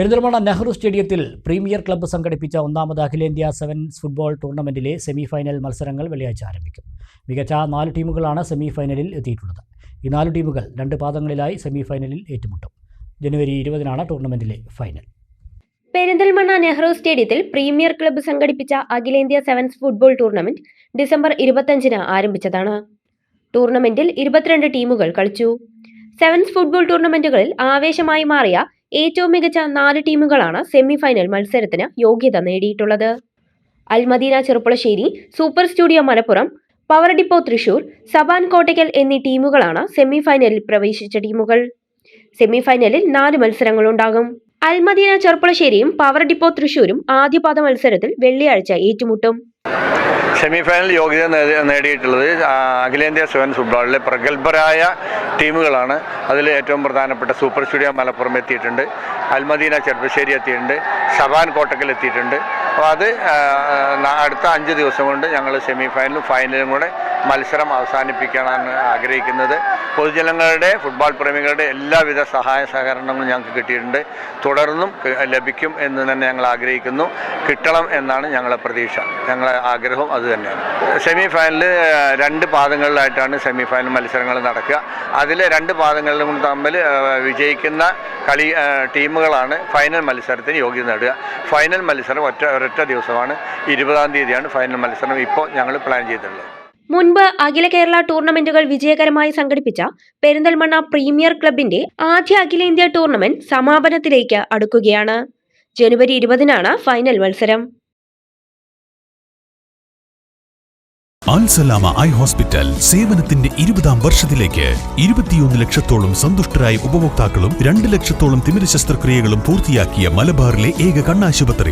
പെരിന്തൽമണ്ണ നെഹ്റു സ്റ്റേഡിയത്തിൽ premier club സംഘടിപ്പിച്ച ഒന്നാമത് അഖിലേന്ത്യാ സെവൻസ് ഫുട്ബോൾ ടൂർണമെന്റിലെ സെമിഫൈനൽ മത്സരങ്ങൾ വെള്ളിയാഴ്ച ആരംഭിക്കും. മികച്ച നാല് ടീമുകളാണ് സെമിഫൈനലിൽ എത്തിയിട്ടുള്ളത്. ഈ നാല് ടീമുകൾ രണ്ട് പാദങ്ങളിലായി സെമിഫൈനലിൽ ഏറ്റുമുട്ടും. ജനുവരി ഇരുപതിനാണ് ടൂർണമെന്റിലെ ഫൈനൽ. പെരിന്തൽമണ്ണ നെഹ്റു സ്റ്റേഡിയത്തിൽ പ്രീമിയർ ക്ലബ്ബ് സംഘടിപ്പിച്ച അഖിലേന്ത്യാ സെവൻസ് ഫുട്ബോൾ ടൂർണമെന്റ് ഡിസംബർ ഇരുപത്തഞ്ചിന് ആരംഭിച്ചതാണ്. ടൂർണമെന്റിൽ ഇരുപത്തിരണ്ട് ടീമുകൾ കളിച്ചു. സെവൻസ് ഫുട്ബോൾ ടൂർണമെന്റുകളിൽ ആവേശമായി മാറിയ ഏറ്റവും മികച്ച നാല് ടീമുകളാണ് സെമി ഫൈനൽ മത്സരത്തിന് യോഗ്യത നേടിയിട്ടുള്ളത്. Al Madeena Cherpulassery super studio Malappuram power depot Thrissur Saban Kottakkal എന്നീ ടീമുകളാണ് സെമി ഫൈനലിൽ പ്രവേശിച്ച ടീമുകൾ. സെമി ഫൈനലിൽ നാല് മത്സരങ്ങളുണ്ടാകും. അൽമദീന ചെറുപ്പുളശ്ശേരിയും പവർ ഡിപ്പോ തൃശൂരും ആദ്യപാദ മത്സരത്തിൽ വെള്ളിയാഴ്ച ഏറ്റുമുട്ടും. സെമി ഫൈനൽ യോഗ്യത നേടി- നേടിയിട്ടുള്ളത് അഖിലേന്ത്യാ സെവൻസ് ഫുട്ബോളിലെ പ്രഗത്ഭരായ ടീമുകളാണ്. അതിൽ ഏറ്റവും പ്രധാനപ്പെട്ട സൂപ്പർ സ്റ്റുഡിയോ മലപ്പുറം എത്തിയിട്ടുണ്ട് അൽമദീന ചെറുപ്പശ്ശേരി എത്തിയിട്ടുണ്ട് ഷബാൻ കോട്ടക്കൽ എത്തിയിട്ടുണ്ട്. അപ്പോൾ അത് അടുത്ത അഞ്ച് ദിവസം കൊണ്ട് ഞങ്ങൾ സെമി ഫൈനലും ഫൈനലും കൂടെ മത്സരം അവസാനിപ്പിക്കാനാണ് ആഗ്രഹിക്കുന്നത്. പൊതുജനങ്ങളുടെ ഫുട്ബോൾ പ്രേമികളുടെ എല്ലാവിധ സഹായ സഹകരണങ്ങളും ഞങ്ങൾക്ക് കിട്ടിയിട്ടുണ്ട്. തുടർന്നും ലഭിക്കും എന്ന് തന്നെ ഞങ്ങൾ ആഗ്രഹിക്കുന്നു. കിട്ടണം എന്നാണ് ഞങ്ങളുടെ പ്രതീക്ഷ. ഞങ്ങളുടെ ആഗ്രഹം അത് തന്നെയാണ്. സെമി ഫൈനലിൽ രണ്ട് പാദങ്ങളിലായിട്ടാണ് സെമി ഫൈനൽ മത്സരങ്ങൾ നടക്കുക. അതിലെ രണ്ട് പാദങ്ങളിലും തമ്മിൽ വിജയിക്കുന്ന കളി ടീമുകളാണ് ഫൈനൽ മത്സരത്തിന് യോഗ്യത നേടുക. ഫൈനൽ മത്സരം ഒറ്റ ഒരൊറ്റ ദിവസമാണ്. ഇരുപതാം തീയതിയാണ് ഫൈനൽ മത്സരം. ഇപ്പോൾ ഞങ്ങൾ പ്ലാൻ ചെയ്തിട്ടുള്ളത്. മുൻപ് അഖില കേരള ടൂർണമെന്റുകൾ വിജയകരമായി സംഘടിപ്പിച്ച പെരിന്തൽമണ്ണ പ്രീമിയർ ക്ലബിന്റെ ആദ്യ അഖിലേന്ത്യാ ടൂർണമെന്റ് സമാപനത്തിലേക്ക് അടുക്കുകയാണ്. ജനുവരി ഇരുപതിനാണ് ഫൈനൽ മത്സരം. അൽസലാമ ഐ ഹോസ്പിറ്റൽ സേവനത്തിന്റെ ഇരുപതാം വർഷത്തിലേക്ക് ഇരുപത്തിയൊന്ന് ലക്ഷത്തോളം സന്തുഷ്ടരായ ഉപഭോക്താക്കളും രണ്ട് ലക്ഷത്തോളം തിമിര ശസ്ത്രക്രിയകളും പൂർത്തിയാക്കിയ മലബാറിലെ ഏക കണ്ണാശുപത്രി.